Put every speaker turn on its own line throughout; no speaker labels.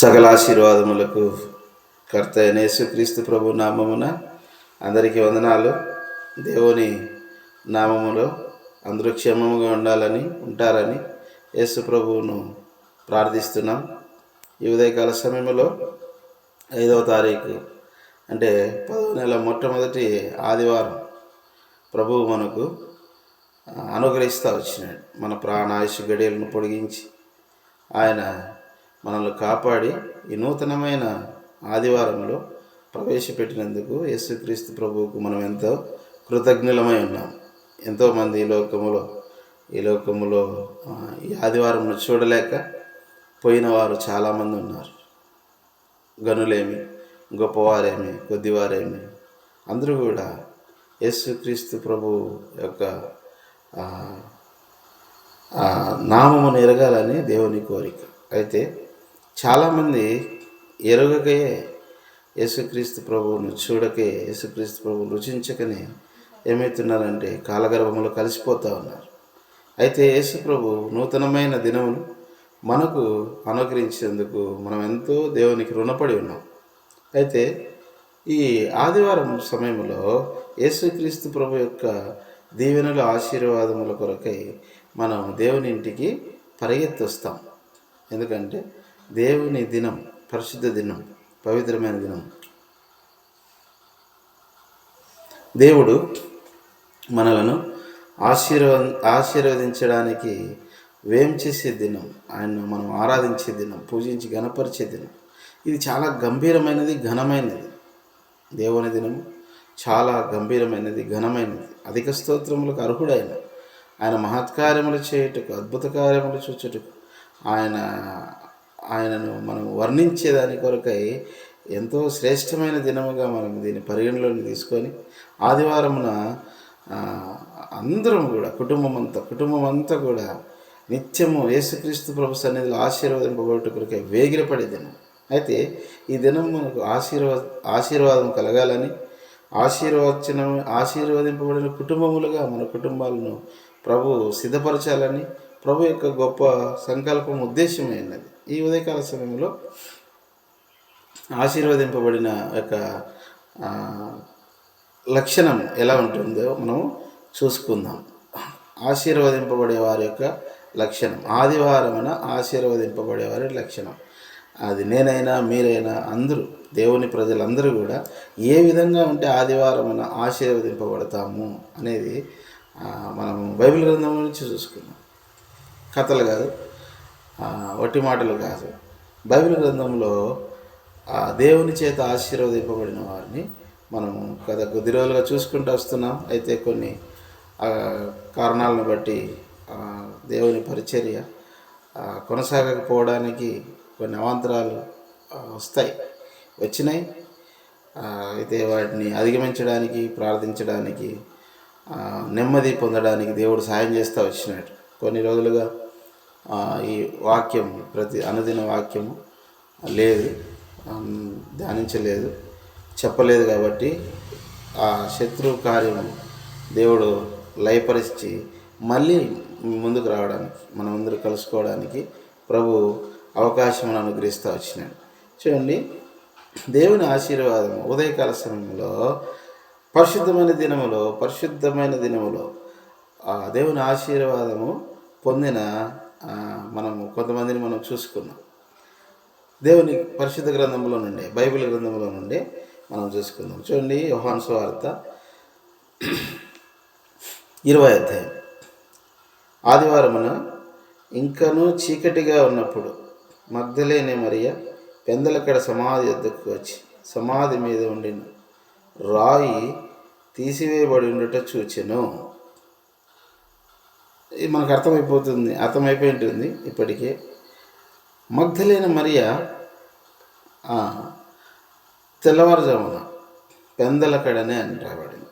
సకల ఆశీర్వాదములకు కర్త అయిన యేసుక్రీస్తు ప్రభు నామమున అందరికీ వందనాలు. దేవుని నామములో అందరూ క్షేమముగా ఉండాలని ఉంటారని యేసు ప్రభువును ప్రార్థిస్తున్నాం. ఈ ఉదయకాల సమయంలో ఐదవ తారీఖు అంటే పదవ నెల మొట్టమొదటి ఆదివారం ప్రభువు మనకు అనుగ్రహిస్తూ వచ్చినాడు. మన ప్రాణాయుష గడియలను పొడిగించి ఆయన మనల్ని కాపాడి ఈ నూతనమైన ఆదివారంలో ప్రవేశపెట్టినందుకు యేసుక్రీస్తు ప్రభువుకు మనం ఎంతో కృతజ్ఞులమై ఉన్నాం. ఎంతోమంది ఈ లోకములో ఈ లోకములో ఈ ఆదివారం చూడలేక పోయిన వారు చాలామంది ఉన్నారు. గనులేమి గొప్పవారేమి కొద్దివారేమి అందరూ కూడా యేసుక్రీస్తు ప్రభు యొక్క నామమును ఎరగాలని దేవుని కోరిక. అయితే చాలామంది ఎరగకయే యేసుక్రీస్తు ప్రభువును చూడకే యేసుక్రీస్తు ప్రభువు రుచించకనే ఏమవుతున్నారంటే కాలగర్భంలో కలిసిపోతూ ఉన్నారు. అయితే యేసు ప్రభు నూతనమైన దినమును మనకు అనుగ్రహించేందుకు మనం ఎంతో దేవునికి రుణపడి ఉన్నాం. అయితే ఈ ఆదివారం సమయంలో యేసుక్రీస్తు ప్రభు యొక్క దీవెనల ఆశీర్వాదముల కొరకై మనం దేవుని ఇంటికి పరిగెత్తొస్తాం. ఎందుకంటే దేవుని దినం పరిశుద్ధ దినం పవిత్రమైన దినం. దేవుడు మనలను ఆశీర్వ ఆశీర్వదించడానికి వేం చేసే దినం ఆయన మనం ఆరాధించే దినం పూజించి గణపరిచే దినం. ఇది చాలా గంభీరమైనది ఘనమైనది. దేవుని దినము చాలా గంభీరమైనది ఘనమైనది. అధిక స్తోత్రములకు అర్హుడైన ఆయన మహత్కార్యములు చేయుటకు అద్భుత కార్యములు చూచుటకు ఆయన ఆయనను మనం వర్ణించే దాని కొరకై ఎంతో శ్రేష్టమైన దినముగా మనం దీన్ని పరిగణలోకి తీసుకొని ఆదివారమున అందరం కూడా కుటుంబం అంతా కుటుంబం అంతా కూడా నిత్యము యేసుక్రీస్తు ప్రభు సన్నిధిలో ఆశీర్వదింపబడుట కొరకై వేగిరపడే దినం. అయితే ఈ దినం మనకు ఆశీర్వాద ఆశీర్వాదం కలగాలని ఆశీర్వచనం ఆశీర్వదింపబడిన కుటుంబములుగా మన కుటుంబాలను ప్రభు సిద్ధపరచాలని ప్రభు యొక్క గొప్ప సంకల్పం ఉద్దేశమైనది. ఈ ఉదయకాల సమయంలో ఆశీర్వదింపబడిన యొక్క లక్షణం ఎలా ఉంటుందో మనం చూసుకుందాం. ఆశీర్వదింపబడే వారి యొక్క లక్షణం. ఆదివారమున ఆశీర్వదింపబడే వారి లక్షణం. అది నేనైనా మీరైనా అందరూ దేవుని ప్రజలందరూ కూడా ఏ విధంగా ఉంటే ఆదివారమున ఆశీర్వదింపబడతాము అనేది మనం బైబిల్ గ్రంథం నుంచి చూసుకుందాం. కథలు కాదు. వట్టి మాటలు కాదు. బైబిల్ గ్రంథంలో ఆ దేవుని చేత ఆశీర్వదింపబడిన వారిని మనము గత కొద్ది రోజులుగా చూసుకుంటూ వస్తున్నాం. అయితే కొన్ని ఆ, కారణాలను బట్టి దేవుని పరిచర్య కొనసాగకపోవడానికి కొన్ని అవాంతరాలు వస్తాయి వచ్చినాయి. అయితే వాటిని అధిగమించడానికి ప్రార్థించడానికి నెమ్మది పొందడానికి దేవుడు సాయం చేస్తూ వచ్చినాడు. కొన్ని రోజులుగా ఈ వాక్యం ప్రతి అనుదిన వాక్యము లేదు ధ్యానించలేదు చెప్పలేదు కాబట్టి ఆ శత్రు కార్యము దేవుడు లయపరిచి మళ్ళీ ముందుకు రావడానికి మనం అందరూ కలుసుకోవడానికి ప్రభు అవకాశం అనుగ్రహిస్తూ వచ్చినాడు. చూడండి దేవుని ఆశీర్వాదం ఉదయకాల సమయంలో పరిశుద్ధమైన దినములో పరిశుద్ధమైన దినములో ఆ దేవుని ఆశీర్వాదము పొందిన మనము కొంతమందిని మనం చూసుకున్నాం. దేవుని పరిశుద్ధ గ్రంథంలో నుండే బైబిల్ గ్రంథంలో నుండే మనం చూసుకుందాం. చూడండి యోహాన్ వార్త ఇరవై అధ్యాయం. ఆదివారమున ఇంకనూ చీకటిగా ఉన్నప్పుడు మగ్ధలేనే మరియ పెందలక్కడ సమాధి వద్దకు వచ్చి సమాధి మీద ఉండిన రాయి తీసివేయబడి ఉండట చూచెను. మనకు అర్థమైపోతుంది అర్థమైపోయి ఉంటుంది ఇప్పటికే. మగ్ధలేని మరియ తెల్లవారుజామున పెందలకడనే అని రాబడింది.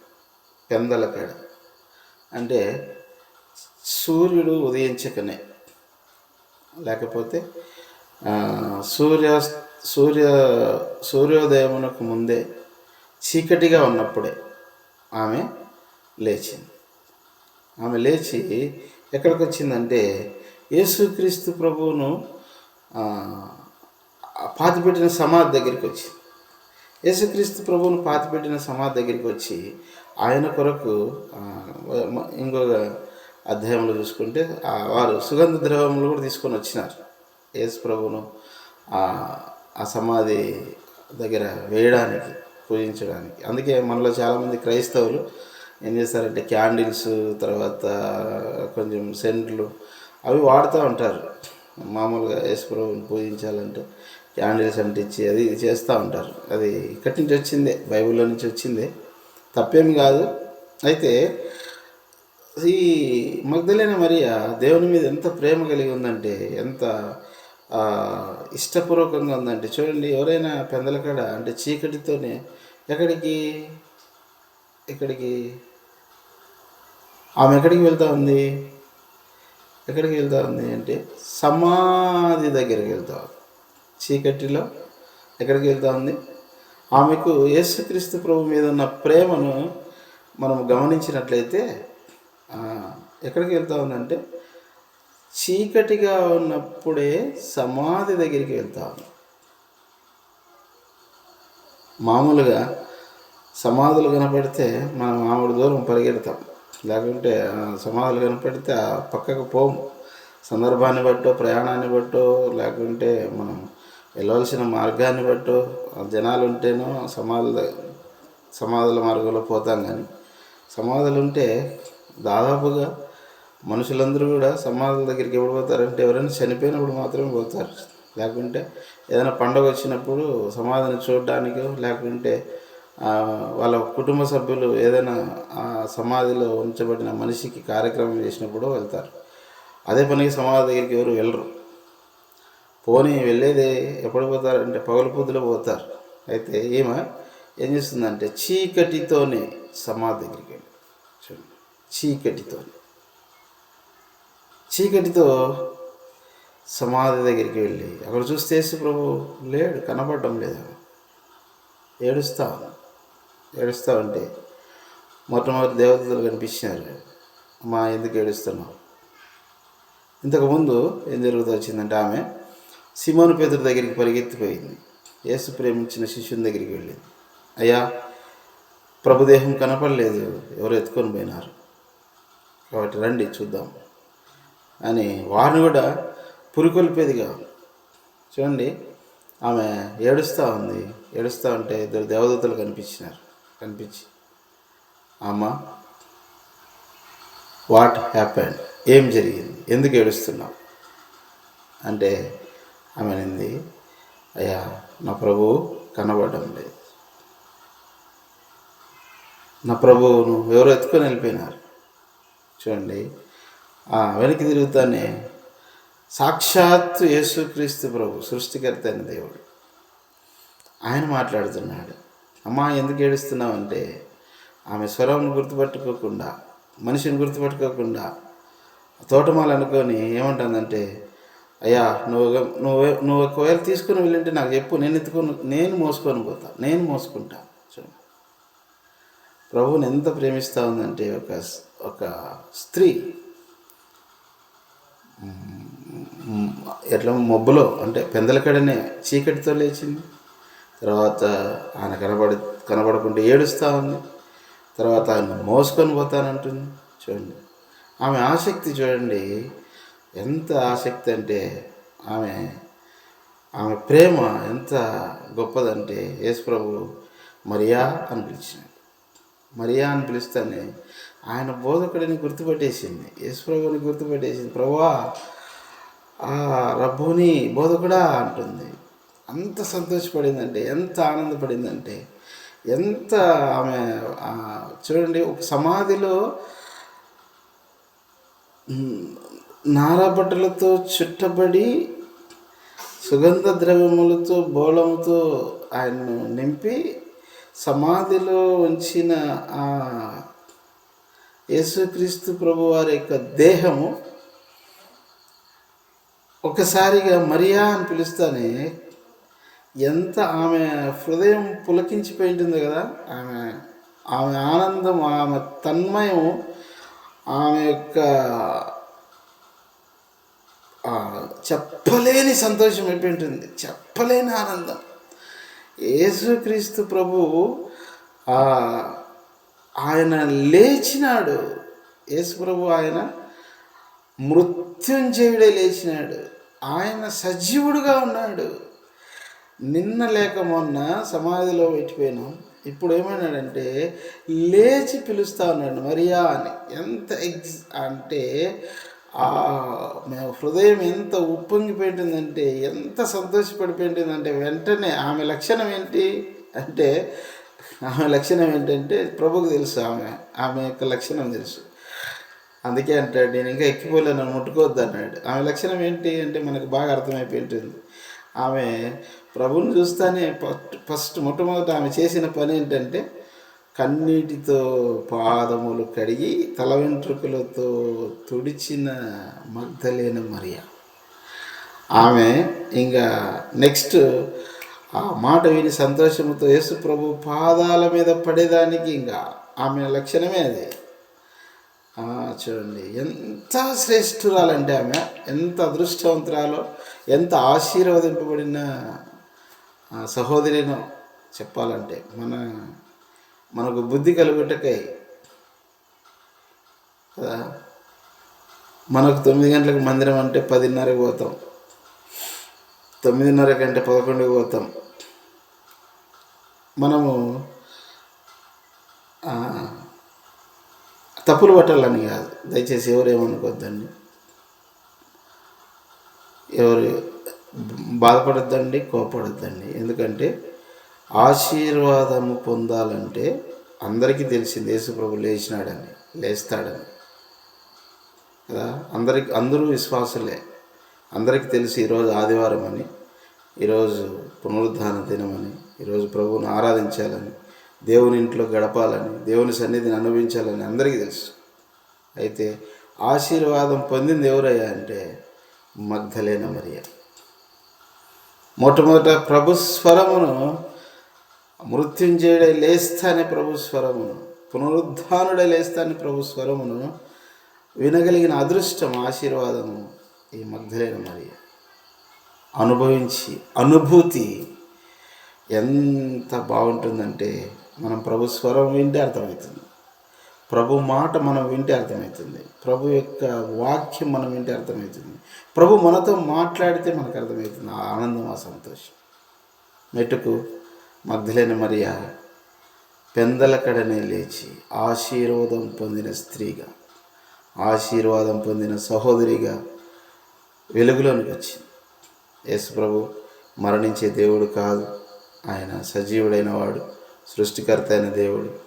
పెందలకడ అంటే సూర్యుడు ఉదయించకనే. లేకపోతే సూర్య సూర్య సూర్యోదయమునకు ముందే చీకటిగా ఉన్నప్పుడే ఆమె లేచింది. ఆమె లేచి ఎక్కడికి వచ్చిందంటే యేసుక్రీస్తు ప్రభువును పాతిపెట్టిన సమాధి దగ్గరికి వచ్చింది యేసుక్రీస్తు ప్రభువును పాతిపెట్టిన సమాధి దగ్గరికి వచ్చి ఆయన కొరకు ఇంకొక అధ్యాయంలో చూసుకుంటే ఆ, వారు సుగంధ ద్రవములు కూడా తీసుకొని వచ్చినారు. యేసు ప్రభువును ఆ సమాధి దగ్గర వేయడానికి పూజించడానికి. అందుకే మనలో చాలామంది క్రైస్తవులు ఏం చేస్తారంటే క్యాండిల్స్ తర్వాత కొంచెం సెంట్లు అవి వాడుతూ ఉంటారు. మామూలుగా యేసుప్రభుని పూజించాలంటే క్యాండిల్స్ అంటించి అది చేస్తూ ఉంటారు. అది ఇక్కడి నుంచి వచ్చిందే బైబిల్లో నుంచి వచ్చిందే. తప్పేమి కాదు. అయితే ఈ మగ్ధులైన మరియా దేవుని మీద ఎంత ప్రేమ కలిగి ఉందంటే ఎంత ఇష్టపూర్వకంగా ఉందంటే చూడండి ఎవరైనా పెందలకాడ అంటే చీకటితోనే ఎక్కడికి? ఎక్కడికి? ఆమె ఎక్కడికి వెళ్తూ ఉంది? ఎక్కడికి వెళ్తూ ఉంది అంటే సమాధి దగ్గరికి వెళ్తా ఉంది. చీకటిలో ఎక్కడికి వెళ్తూ ఉంది? ఆమెకు యేసుక్రీస్తు ప్రభు మీద ఉన్న ప్రేమను మనం గమనించినట్లయితే ఎక్కడికి వెళ్తా ఉందంటే చీకటిగా ఉన్నప్పుడే సమాధి దగ్గరికి వెళ్తా ఉంది. మామూలుగా సమాధులు కనపడితే మనం ఆవిడ దూరం పరిగెడతాం. లేకుంటే సమాధులు కనపడితే ఆ పక్కకు పోము. సందర్భాన్ని బట్టో ప్రయాణాన్ని బట్టో లేకుంటే మనం వెళ్ళవలసిన మార్గాన్ని బట్టో జనాలు ఉంటేనో సమాధుల సమాధుల మార్గంలో పోతాం కానీ సమాధులు ఉంటే దాదాపుగా మనుషులందరూ కూడా సమాధుల దగ్గరికి ఎప్పుడు పోతారంటే ఎవరైనా చనిపోయినప్పుడు మాత్రమే పోతారు. లేకుంటే ఏదైనా పండగ వచ్చినప్పుడు సమాధిని చూడడానికో లేకుంటే వాళ్ళ కుటుంబ సభ్యులు ఏదైనా ఆ సమాధిలో ఉంచబడిన మనిషికి కార్యక్రమం చేసినప్పుడు వెళ్తారు. అదే పనికి సమాధి దగ్గరికి ఎవరు వెళ్ళరు. పోనీ వెళ్ళేది ఎప్పుడు పోతారంటే పగలు పొద్దులో పోతారు. అయితే ఈమె ఏం చేస్తుందంటే చీకటితోనే సమాధి దగ్గరికి వెళ్ళి. చూడండి చీకటితోనే. చీకటితో సమాధి దగ్గరికి వెళ్ళి అక్కడ చూస్తే ప్రభు లేడు కనపడడం లేదు. ఏడుస్తా ఉంది. ఏడుస్తా ఉంటే మొట్టమొదటి దేవతలు కనిపించినారు. మా ఎందుకు ఏడుస్తున్నావు? ఇంతకుముందు ఏం జరుగుతూ వచ్చిందంటే ఆమె సిమోను పేదరు దగ్గరికి పరిగెత్తిపోయింది. యేసు ప్రేమించిన శిష్యుని దగ్గరికి వెళ్ళింది. అయ్యా ప్రభుదేహం కనపడలేదు. ఎవరు ఎత్తుకొని పోయినారు? కాబట్టి రండి చూద్దాం అని వారిని కూడా పురికొల్పేదిగా చూడండి ఆమె ఏడుస్తూ ఉంది. ఏడుస్తూ ఉంటే ఇద్దరు దేవదూతలు కనిపించినారు. కనిపించి. అమ్మ వాట్ హ్యాపెండ్ ఏం జరిగింది? ఎందుకు ఏడుస్తున్నావు? అంటే ఆమె అనింది అయ్యా నా ప్రభు కనబడడం లేదు. నా ప్రభువును ఎవరో ఎత్తుకొని వెళ్ళిపోయినారు. చూడండి ఆ వెనక్కి తిరుగుతానే సాక్షాత్తు యేసుక్రీస్తు ప్రభు సృష్టికర్త అయిన దేవుడు. ఆయన మాట్లాడుతున్నాడు. అమ్మా ఎందుకు ఏడుస్తున్నావు అంటే ఆమె స్వరంను గుర్తుపట్టుకోకుండా మనిషిని గుర్తుపట్టుకోకుండా తోటమాలు అనుకొని ఏమంటుందంటే అయ్యా నువ్వు నువ్వు నువ్వు ఒకవేళ తీసుకుని వెళ్ళింటే నాకు చెప్పు నేను ఎత్తుకొని నేను మోసుకొని పోతా నేను మోసుకుంటా. చూడండి. ప్రభువుని ఎంత ప్రేమిస్తూ ఉందంటే ఒక ఒక స్త్రీ ఎట్లా మబ్బులో అంటే పెందలకడనే చీకటితో లేచింది. తర్వాత ఆయన కనబడి కనబడకుండా ఏడుస్తూ ఉంది. తర్వాత ఆయన మోసుకొని పోతానంటుంది. చూడండి. ఆమె ఆసక్తి చూడండి. ఎంత ఆసక్తి అంటే ఆమె ఆమె ప్రేమ ఎంత గొప్పదంటే యేసుప్రభు మరియా అని పిలిచినాడు. మరియా అని పిలుస్తానే ఆయన బోధకుడిని గుర్తుపట్టేసింది. యేసుప్రభుని గుర్తుపట్టేసింది. ప్రభువా ఆ రబ్బుని బోధకుడా అంటుంది. అంత సంతోషపడిందంటే ఎంత ఆనందపడిందంటే ఎంత ఆమె చూడండి ఒక సమాధిలో నారాబట్టలతో చుట్టబడి సుగంధ ద్రవ్యములతో బోళముతో ఆయన్ను నింపి సమాధిలో ఉంచిన ఆ యేసుక్రీస్తు ప్రభు వారి యొక్క దేహము ఒకసారిగా మరియా అని పిలుస్తానే ఎంత ఆమె హృదయం పులకించిపోయి ఉంటుంది కదా ఆమె ఆమె ఆనందం ఆమె తన్మయం ఆమె యొక్క చెప్పలేని సంతోషం అయిపోయి ఉంటుంది చెప్పలేని ఆనందం. యేసుక్రీస్తు ప్రభు ఆయన లేచినాడు. యేసు ప్రభు ఆయన మృత్యుంజయుడే లేచినాడు. ఆయన సజీవుడుగా ఉన్నాడు. నిన్న లేక మొన్న సమాధిలో పెట్టిపోయినాం ఇప్పుడు ఏమన్నాడంటే లేచి పిలుస్తా ఉన్నాడు మరియా అని. ఎంత ఎగ్జ్ అంటే ఆ మేము హృదయం ఎంత ఉప్పొంగిపోయిందంటే ఎంత సంతోషపడిపోయిందంటే వెంటనే ఆమె లక్షణం ఏంటి? అంటే ఆమె లక్షణం ఏంటంటే ప్రభుకు తెలుసు ఆమె ఆమె యొక్క లక్షణం తెలుసు. అందుకే అంటాడు నేను ఇంకా ఎక్కిపోలేను ముట్టుకోవద్దు అన్నాడు. ఆమె లక్షణం ఏంటి? అంటే మనకు బాగా అర్థమైపోయింటుంది. ఆమె ప్రభుని చూస్తానే ఫస్ట్ ఫస్ట్ మొట్టమొదట ఆమె చేసిన పని ఏంటంటే కన్నీటితో పాదములు కడిగి తల వెంట్రుకలతో తుడిచిన మగ్ధలేన మరియ. ఆమె ఇంకా నెక్స్ట్ ఆ మాట విని సంతోషంతో యేసు ప్రభు పాదాల మీద పడేదానికి ఇంకా ఆమె లక్షణమే అది. చూడండి ఎంత శ్రేష్ఠురాలంటే ఆమె ఎంత అదృష్టవంతురాలో ఎంత ఆశీర్వదింపబడిన సహోదరిను చెప్పాలంటే మన మనకు బుద్ధి కలుగుటకై కదా? మనకు తొమ్మిది గంటలకు మందిరం అంటే పదిన్నరకు పోతాం. తొమ్మిదిన్నర కంటే పదకొండుకి పోతాం. మనము తప్పులు పట్టాలని కాదు. దయచేసి ఎవరు ఏమనుకోవద్దండి ఎవరు బాధపడద్దండి కోపడద్దండి ఎందుకంటే ఆశీర్వాదము పొందాలంటే అందరికీ తెలిసింది యేసుప్రభు లేచినాడని లేస్తాడని. కదా? అందరికి అందరూ విశ్వాసులే. అందరికీ తెలిసి ఈరోజు ఆదివారం అని ఈరోజు పునరుద్ధాన దినమని ఈరోజు ప్రభువుని ఆరాధించాలని దేవుని ఇంట్లో గడపాలని దేవుని సన్నిధిని అనుభవించాలని అందరికీ తెలుసు. అయితే ఆశీర్వాదం పొందింది ఎవరయ్యా అంటే మగ్ధలేన మరియా. మొట్టమొదట ప్రభు స్వరమును మృత్యుంజయుడై లేస్తానే ప్రభు స్వరమును పునరుద్ధానుడై లేస్తానే ప్రభు స్వరమును వినగలిగిన అదృష్టం ఆశీర్వాదము ఈ మగ్ధలేన మరి అనుభవించి అనుభూతి ఎంత బాగుంటుందంటే మనం ప్రభు స్వరం వింటే అర్థమవుతుంది. ప్రభు మాట మనం వింటే అర్థమవుతుంది. ప్రభు యొక్క వాక్యం మనం వింటే అర్థమవుతుంది. ప్రభు మనతో మాట్లాడితే మనకు అర్థమవుతుంది ఆ ఆనందం ఆ సంతోషం. మెట్టుకు మగ్ధులైన మరియా పెందలకడనే లేచి ఆశీర్వాదం పొందిన స్త్రీగా ఆశీర్వాదం పొందిన సహోదరిగా వెలుగులోనికి వచ్చింది. యేసు ప్రభు మరణించే దేవుడు కాదు. ఆయన సజీవుడైన వాడు సృష్టికర్త అయిన దేవుడు.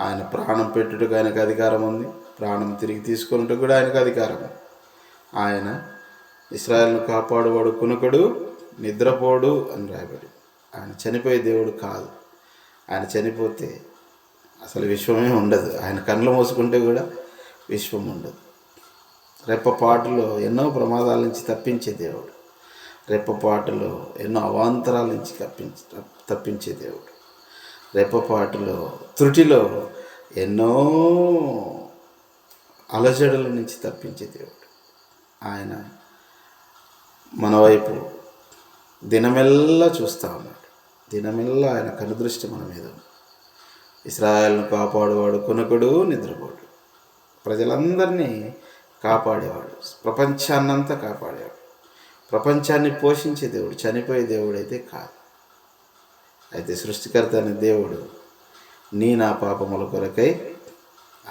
ఆయన ప్రాణం పెట్టుటకు ఆయనకు అధికారం ఉంది. ప్రాణం తిరిగి తీసుకున్నట్టు కూడా ఆయనకు అధికారం ఉంది. ఆయన ఇస్రాయల్ను కాపాడువాడు కునుకడు నిద్రపోడు అని రాయబడి. ఆయన చనిపోయే దేవుడు కాదు. ఆయన చనిపోతే అసలు విశ్వమే ఉండదు. ఆయన కళ్ళు మూసుకుంటే కూడా విశ్వం ఉండదు. రెప్పపాటులో ఎన్నో ప్రమాదాల నుంచి తప్పించే దేవుడు. రెప్పపాటులో ఎన్నో అవాంతరాల నుంచి తప్పించ తప్పించే దేవుడు. రెప్పపాటులో త్రుటిలో ఎన్నో అలజడుల నుంచి తప్పించే దేవుడు. ఆయన మన వైపు దినమెల్లా చూస్తూ ఉన్నాడు. దినమెల్లా ఆయన కనుదృష్టి మన మీద ఇస్రాయల్ను కాపాడువాడు కొనుకుడు నిద్రపోడు. ప్రజలందరినీ కాపాడేవాడు. ప్రపంచాన్నంతా కాపాడేవాడు. ప్రపంచాన్ని పోషించే దేవుడు చనిపోయే దేవుడు అయితే కాదు. అయితే సృష్టికర్త అనే దేవుడు నీ నా పాపముల కొరకై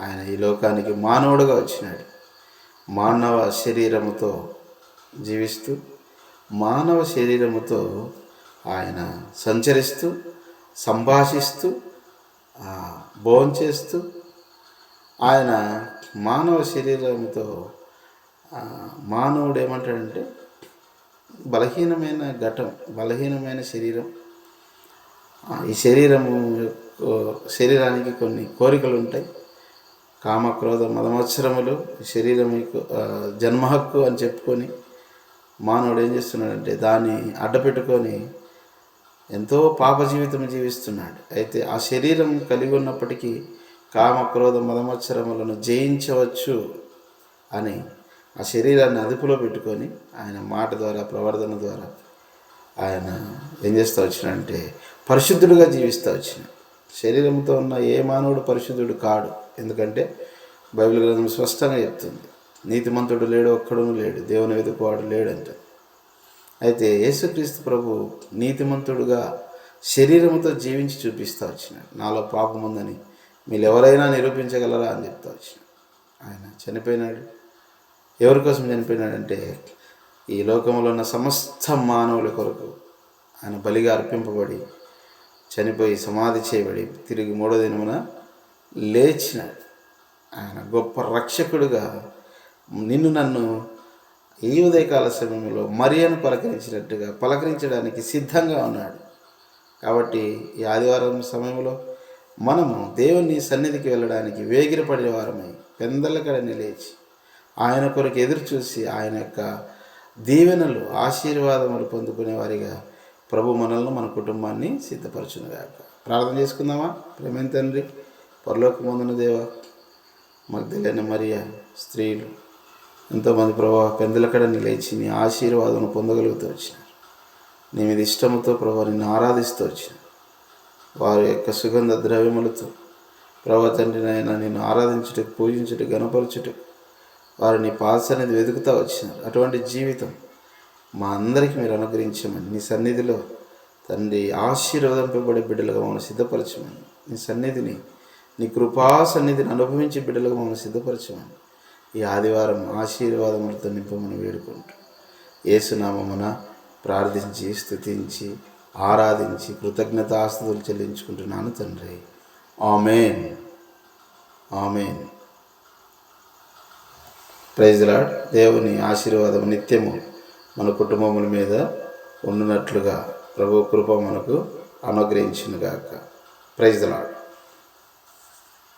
ఆయన ఈ లోకానికి మానవుడుగా వచ్చినాడు. మానవ శరీరముతో జీవిస్తూ మానవ శరీరముతో ఆయన సంచరిస్తూ సంభాషిస్తూ భోంచేస్తూ ఆయన మానవ శరీరంతో మానవుడు ఏమంటాడంటే బలహీనమైన ఘటం బలహీనమైన శరీరం. ఈ శరీరము శరీరానికి కొన్ని కోరికలు ఉంటాయి. కామ క్రోధ మదమత్సరములు ఈ శరీరం యొక్క, జన్మ హక్కు అని చెప్పుకొని మానవుడు ఏం చేస్తున్నాడంటే దాన్ని అడ్డపెట్టుకొని ఎంతో పాప జీవితం జీవిస్తున్నాడు. అయితే ఆ శరీరం కలిగి ఉన్నప్పటికీ కామ క్రోధ మదమత్సరములను జయించవచ్చు అని ఆ శరీరాన్ని అదుపులో పెట్టుకొని ఆయన మాట ద్వారా ప్రవర్తన ద్వారా ఆయన ఏం చేస్తూ వచ్చినంటే పరిశుద్ధుడుగా జీవిస్తూ వచ్చిన శరీరంతో ఉన్న ఏ మానవుడు పరిశుద్ధుడు కాడు. ఎందుకంటే బైబిల్ గ్రంథం స్పష్టంగా చెప్తుంది. నీతిమంతుడు లేడు ఒక్కడును లేడు దేవుని వెతుకువాడు లేడంట. అయితే యేసుక్రీస్తు ప్రభు నీతిమంతుడుగా శరీరంతో జీవించి చూపిస్తూ వచ్చినాడు. నాలో పాపం ఉందని మీరు ఎవరైనా నిరూపించగలరా అని చెప్తా వచ్చినాడు. ఆయన చనిపోయినాడు. ఎవరి కోసం చనిపోయినాడంటే ఈ లోకంలో ఉన్న సమస్త మానవుల కొరకు ఆయన బలిగా అర్పింపబడి చనిపోయి సమాధి చేయబడి తిరిగి మూడో దినమున లేచినాడు. ఆయన గొప్ప రక్షకుడుగా నిన్ను నన్ను ఈ ఉదయకాల సమయంలో మరియను పలకరించినట్టుగా పలకరించడానికి సిద్ధంగా ఉన్నాడు. కాబట్టి ఈ ఆదివారం సమయంలో మనము దేవుని సన్నిధికి వెళ్ళడానికి వేగిరపడే వారమై పెందలకడ నిలేచి ఆయన కొరకు ఎదురు చూసి ఆయన యొక్క దీవెనలు ఆశీర్వాదములు పొందుకునే వారిగా ప్రభు మనల్ని మన కుటుంబాన్ని సిద్ధపరచునుగాక. ప్రార్థన చేసుకుందామా? ప్రేమైన తండ్రి పరలోకమందున దేవ మగ్ధులైన మరియ స్త్రీలు ఎంతోమంది ప్రభావ పెందలకడ నిలేచి నీ ఆశీర్వాదం పొందగలుగుతూ వచ్చినారు. నీ మీద ఇష్టముతో ప్రభావ నిన్ను ఆరాధిస్తూ వచ్చినారు. వారి యొక్క సుగంధ ద్రవ్యములతో ప్రభా తండ్రి నిన్ను ఆరాధించుటకు పూజించుటకు గణపరచుటకు వారిని నీ అనేది వెతుకుతూ వచ్చినారు. అటువంటి జీవితం మా అందరికీ మీరు అనుగ్రహించమని నీ సన్నిధిలో తండ్రి ఆశీర్వదింపబడే బిడ్డలుగా మమ్మల్ని సిద్ధపరచమని నీ సన్నిధిని నీ కృపా సన్నిధిని అనుభవించి బిడ్డలుగా మమ్మల్ని సిద్ధపరచమని ఈ ఆదివారం ఆశీర్వాదములతో నింపమని వేడుకుంటూ ఏసునామమున ప్రార్థించి స్తుతించి ఆరాధించి కృతజ్ఞతాస్తుతులు చెల్లించుకుంటున్నాను తండ్రి. ఆమెన్. ఆమెన్. ప్రైజ్లాడ్ దేవుని ఆశీర్వాదం నిత్యము మన కుటుంబముల మీద ఉండునట్లుగా ప్రభు కృప మనకు అనుగ్రహించినగాక. ప్రైజ్లాడ్